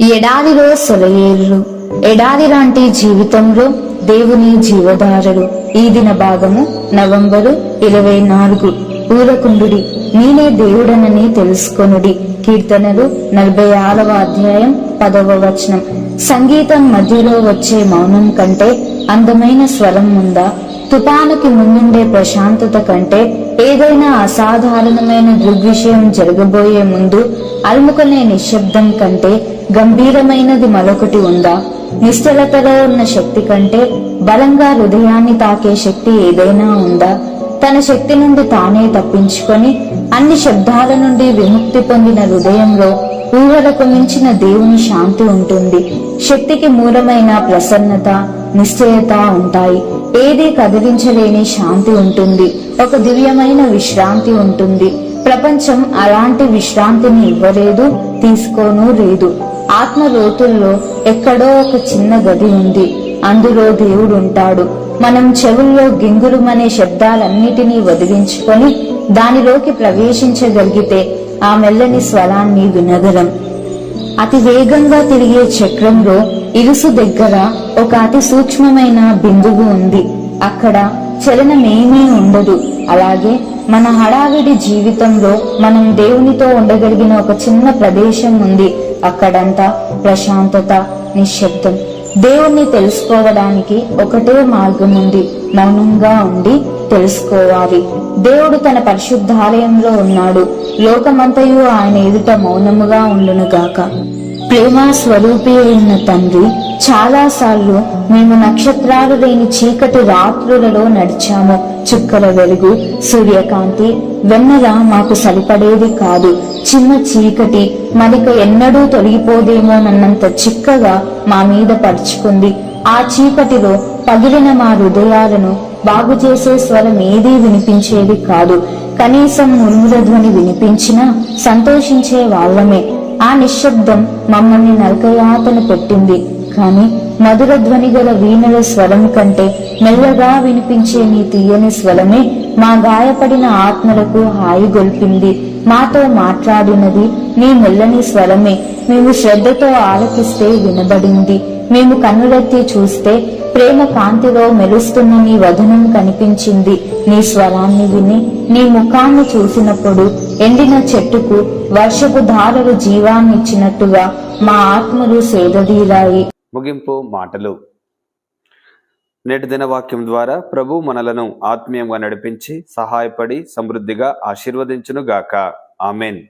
ఎడారిలో సెలయేర్లు ఎడారి లాంటి జీవితంలో దేవుని జీవధారలు ఈ దిన భాగము నవంబరు ఇరవై నాలుగు. ఊరకుండుడి నేనే దేవుడనని తెలుసుకొనుడి. కీర్తనలు నలభై ఆరవ అధ్యాయం పదవ వచనం. సంగీతం మధ్యలో వచ్చే మౌనం కంటే అందమైన స్వరం ఉందా తుపానుకి ముందుండే ప్రశాంతత కంటే ఏదైనా అసాధారణమైన దృగ్విషయం జరగబోయే ముందు అలుముకునే నిశ్శబ్దం కంటే గంభీరమైనది మరొకటి ఉందా? నిశ్చలతలో ఉన్న శక్తి కంటే బలంగా హృదయాన్ని తాకే శక్తి ఏదైనా ఉందా? తన శక్తి నుండి తానే తప్పించుకొని అన్ని శబ్దాల నుండి విముక్తి పొందిన హృదయంలో ఊహలకు మించిన దేవుని శాంతి ఉంటుంది. శక్తికి మూలమైన ప్రసన్నత నిశ్చయత ఉంటాయి. ఏది కదిలించలేని శాంతి ఉంటుంది. ఒక దివ్యమైన విశ్రాంతి ఉంటుంది. ప్రపంచం అలాంటి విశ్రాంతిని ఇవ్వలేదు తీసుకోను లేదు. ఆత్మ లోతుల్లో ఎక్కడో ఒక చిన్న గది ఉంది. అందులో దేవుడు ఉంటాడు మనం చెవుల్లో గింగురుమనే శబ్దాలన్నిటినీ వదిలించుకొని దానిలోకి ప్రవేశించగలిగితే ఆ మెల్లని స్వరాన్ని వినగలం. అతి వేగంగా తిరిగే చక్రంలో ఇరుసు దగ్గర ఒక అతి సూక్ష్మమైన బిందువు ఉంది. అక్కడ చలనమేమీ ఉండదు. అలాగే మన హడావిడి జీవితంలో మనం దేవునితో ఉండగలిగిన ఒక చిన్న ప్రదేశం ఉంది. అక్కడంతా ప్రశాంతత నిశ్శబ్దం. దేవుణ్ణి తెలుసుకోవడానికి ఒకటే మార్గం ఉంది. మౌనంగా ఉండి తెలుసుకోవాలి. దేవుడు తన పరిశుద్ధాలయంలో ఉన్నాడు. లోకమంతయు ఆయన ఎదుట మౌనముగా ఉండును గాక ప్రేమ స్వరూపి అయిన తండ్రి చాలా సార్లు మేము నక్షత్రాలు లేని చీకటి రాత్రులలో నడిచాము. చుక్కల వెలుగు సూర్యకాంతి వెన్నెల మాకు సరిపడేది కాదు. చిన్న చీకటి మరిక ఎన్నడూ తొలగిపోదేమోనన్నంత చిక్కగా మా మీద పరుచుకుంది. ఆ చీకటిలో పగిలిన మా హృదయాలను బాగు చేసే స్వరం ఏదీ వినిపించేది కాదు. కనీసం మురుముల ధ్వని వినిపించినా సంతోషించే వాళ్ళమే. ఆ నిశ్శబ్దం మమ్మల్ని నరకయాతన పెట్టింది. కాని మధుర ధ్వని గల వీణల స్వరం కంటే మెల్లగా వినిపించే నీ తీయని స్వరమే మా గాయపడిన ఆత్మలకు హాయిగొల్పింది మాతో మాట్లాడినది నీ మెల్లని స్వరమే. మేము శ్రద్ధతో ఆలకిస్తే వినబడింది. మేము కన్నులెత్తి చూస్తే ప్రేమ కాంతిలో మెరుస్తున్న నీ వదనం కనిపించింది. నీ స్వరాన్ని విని నీ ముఖాన్ని చూసినప్పుడు ఎండిన చెట్టుకు వర్షపు ధారలు జీవాన్నిచ్చినట్టుగా మా ఆత్మలు సేదదీరాయి. ముగింపు మాటలు. నేటి దినవాక్యం ద్వారా ప్రభు మనలను ఆత్మీయంగా నడిపించి సహాయపడి సమృద్ధిగా ఆశీర్వదించునుగాక. ఆమెన్.